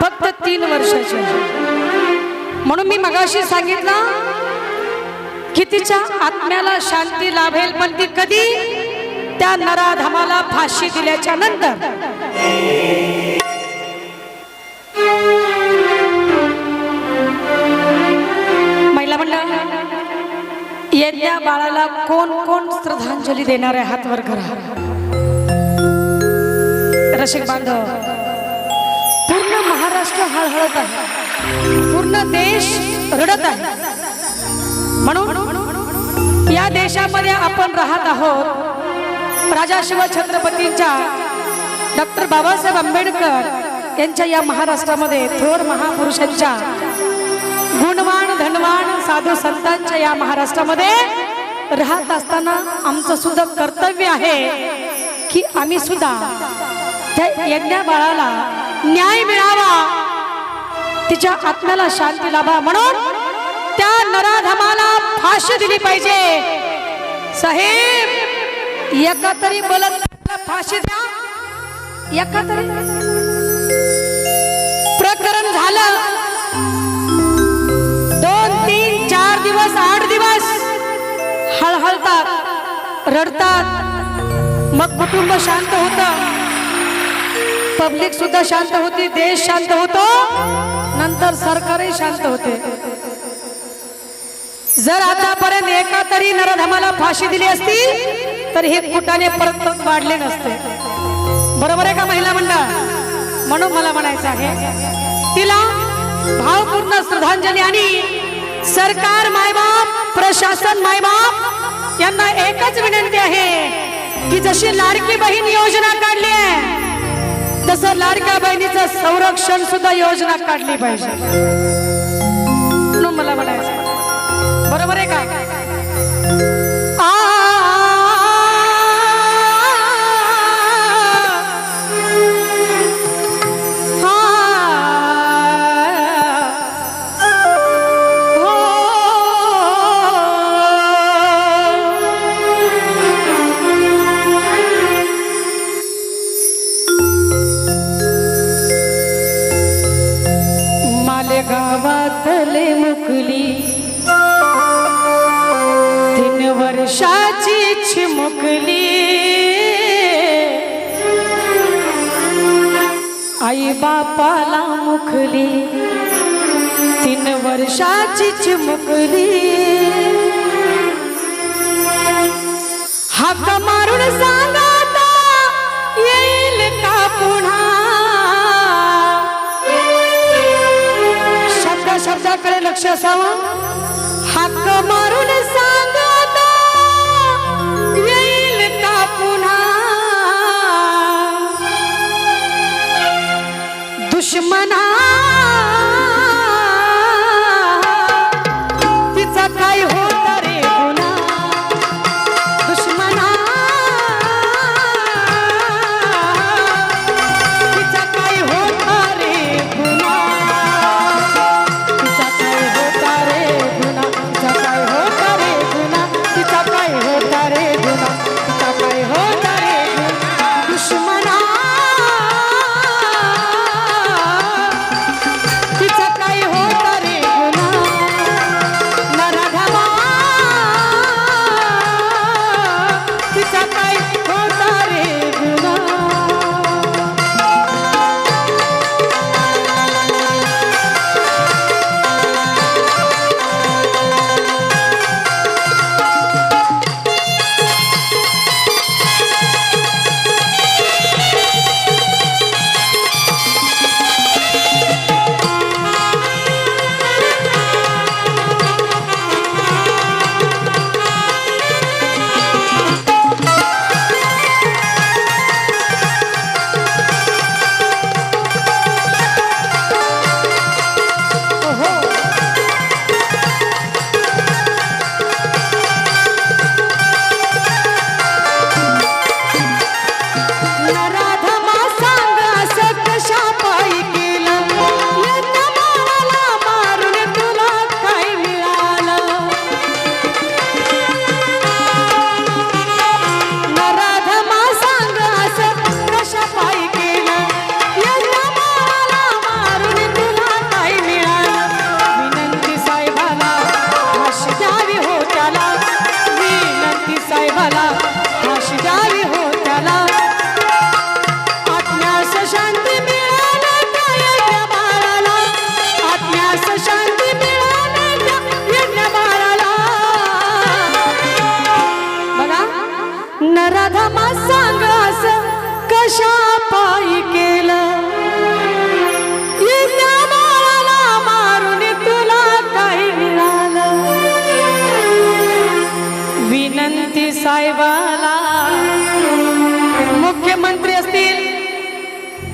फक्त तीन वर्षाची म्हणून मी मगाशी सांगितलं की तिच्या आत्म्याला शांती लाभेल पण ती कधी त्या नराधमाला फाशी दिल्याच्या नंतर. महिला मंडळ येत्या बाळाला कोण कोण श्रद्धांजली देणाऱ्या हातवर करा. रसिक बांधव पूर्ण महाराष्ट्र हळहळत आहे. पूर्ण देश रडत आहे. म्हणून या देशामध्ये आपण राहत आहोत राजा शिव छत्रपतींच्या डॉक्टर बाबासाहेब आंबेडकर यांच्या या महाराष्ट्रामध्ये थोर महापुरुषांच्या गुणवान धनवान साधू संतांच्या या महाराष्ट्रामध्ये राहत असताना आमचं सुद्धा कर्तव्य आहे की आम्ही सुद्धा त्या यज्ञा बाळाला न्याय मिळावा. तिच्या आत्म्याला शांती लाभा म्हणून त्या नराधमाला फाशी दिली पाहिजे. साहेब एका तरी बलात्काराला फाशी द्या. एका तरी प्रकरण झालं. दोन तीन चार दिवस आठ दिवस हळहळतात रडतात. मग कुटुंब शांत होतं. पब्लिक सुद्धा शांत होती देश शांत होतो. नंतर सरकारही शांत होते. जर आतापर्यंत एका तरी नरधमाला फाशी दिली असती तर हे कुटाने परत वाढले नसते. बरोबर आहे का महिला मंडळ? म्हणून मला म्हणायचं आहे तिला भावपूर्ण श्रद्धांजली आणि सरकार मायबाप प्रशासन मायबाप यांना एकच विनंती आहे की जशी लाडकी बहीण योजना काढली तसं लाडक्या बहिणीचं संरक्षण सुद्धा योजना काढली पाहिजे. म्हणून मला म्हणायचं बरोबर आहे का? मालेगावातले तीन वर्षाची चिमुकली. आई बापाला मुखली तीन वर्षाची चिमुकली. हाक मारून सांगा लक्ष असावं हक्क मारून सांगा येईल का पुन्हा? दुश्मना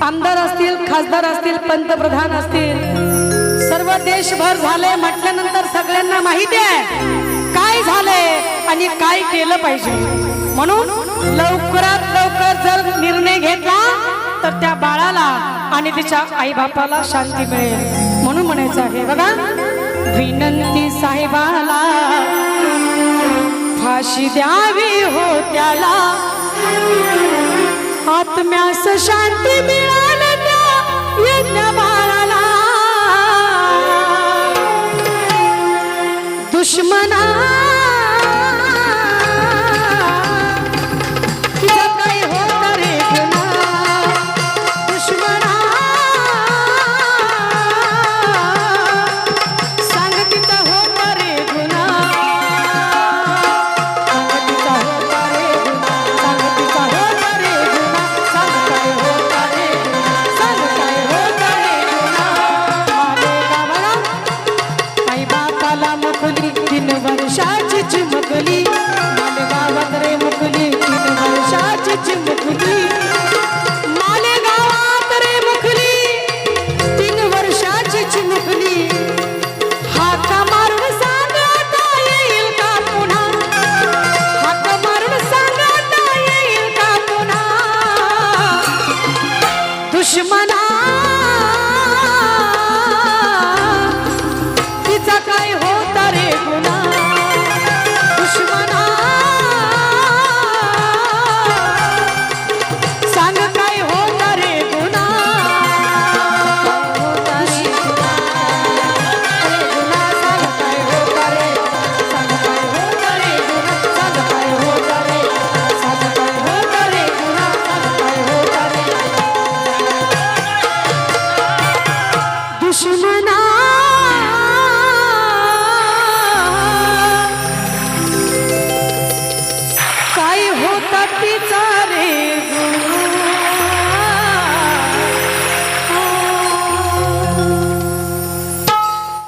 आमदार असतील खासदार असतील पंतप्रधान असतील. सर्व देशभर झाले म्हटल्यानंतर सगळ्यांना माहिती आहे. काय झाले आणि काय केलं पाहिजे. म्हणून लवकरात लवकर जर निर्णय घेतला तर त्या बाळाला आणि तिच्या आई बापाला शांती मिळेल. म्हणून म्हणायचं आहे बघा. विनंती साहेबाला फाशी द्यावी हो त्याला. आत्म्यास शांती मिळाल्या बाळा